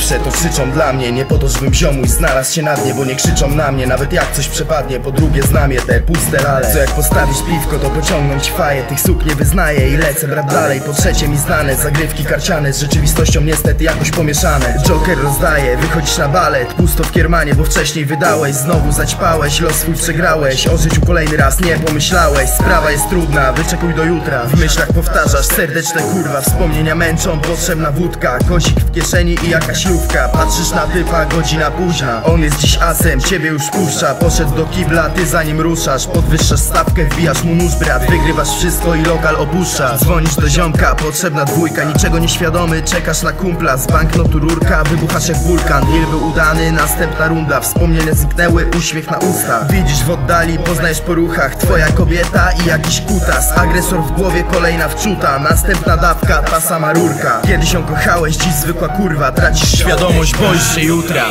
pierwsze to krzyczą dla mnie Nie po to, żebym ziomuś znalazł się na dnie Bo nie krzyczą na mnie, nawet jak coś przepadnie Po drugie znam je te puste lale Co jak postawisz piwko, to pociągnąć faję Tych słów nie wyznaję i lecę brat dalej. Po trzecie mi znane, zagrywki karciane Z rzeczywistością niestety jakoś pomieszane. Joker rozdaje, wychodzisz na balet Pusto w kiermanie, bo wcześniej wydałeś Znowu zaćpałeś, los swój przegrałeś. O życiu kolejny raz nie pomyślałeś Sprawa jest trudna, wyczekuj do jutra. W myślach powtarzasz, serdeczne kurwa Wspomnienia męczą, potrzebna wódka Kozik w kieszeni i jakaś Patrzysz na typa, godzina późna On jest dziś asem, ciebie już puszcza Poszedł do kibla, ty za nim ruszasz. Podwyższasz stawkę, wbijasz mu nóż brat. Wygrywasz wszystko i lokal opuszczasz Dzwonisz do ziomka, potrzebna dwójka Niczego nieświadomy, czekasz na kumpla Z banknotu rurka, wybuchasz jak wulkan Deal był udany, następna runda Wspomnienia zniknęły, uśmiech na ustach. Widzisz w oddali, poznajesz po ruchach. Twoja kobieta i jakiś kutas. Agresor w głowie, kolejna wczuta. Następna dawka, ta sama rurka. Kiedyś ją kochałeś, dziś zwykła kurwa. Tracisz świadomość, boisz się jutra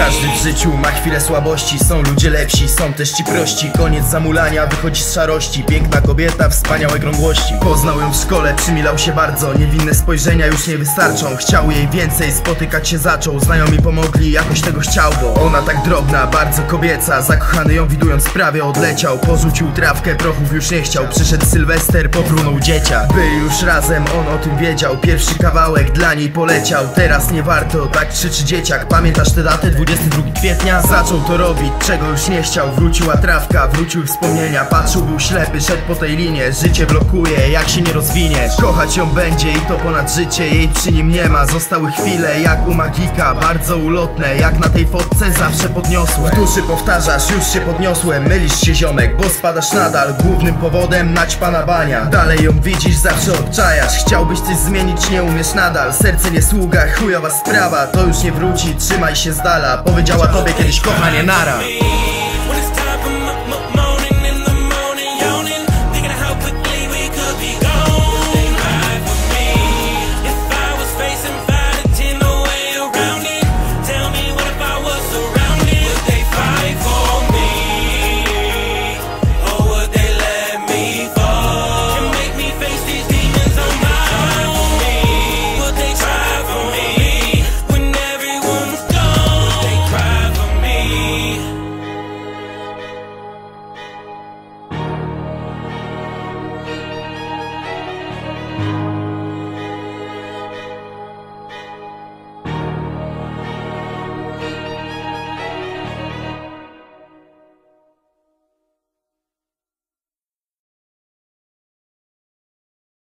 Każdy w życiu ma chwilę słabości. Są ludzie lepsi, są też ci prości. Koniec zamulania, wychodzi z szarości. Piękna kobieta, wspaniałe grągłości Poznał ją w szkole, przymilał się bardzo. Niewinne spojrzenia już nie wystarczą. Chciał jej więcej, spotykać się zaczął. Znajomi pomogli, jakoś tego chciał Bo ona tak drobna, bardzo kobieca. Zakochany ją widując prawie odleciał. Porzucił trawkę, prochów już nie chciał. Przyszedł Sylwester, poprunął dziecia. Byli już razem, on o tym wiedział. Pierwszy kawałek dla niej poleciał. Teraz nie warto, tak krzyczy dzieciak. Pamiętasz tę datę, 22 kwietnia? Zaczął to robić, czego już nie chciał Wróciła trawka, wróciły wspomnienia. Patrzył, był ślepy, szedł po tej linie. Życie blokuje, jak się nie rozwiniesz Kochać ją będzie i to ponad życie Jej przy nim nie ma, zostały chwile Jak u magika, bardzo ulotne Jak na tej fotce zawsze podniosłe. W duszy powtarzasz, już się podniosłem Mylisz się ziomek, bo spadasz nadal. Głównym powodem naćpana bania. Dalej ją widzisz, zawsze obczajasz. Chciałbyś coś zmienić, nie umiesz nadal. Serce nie sługa, chujowa sprawa To już nie wróci, trzymaj się z dala Powiedziała tobie kiedyś kochanie nara.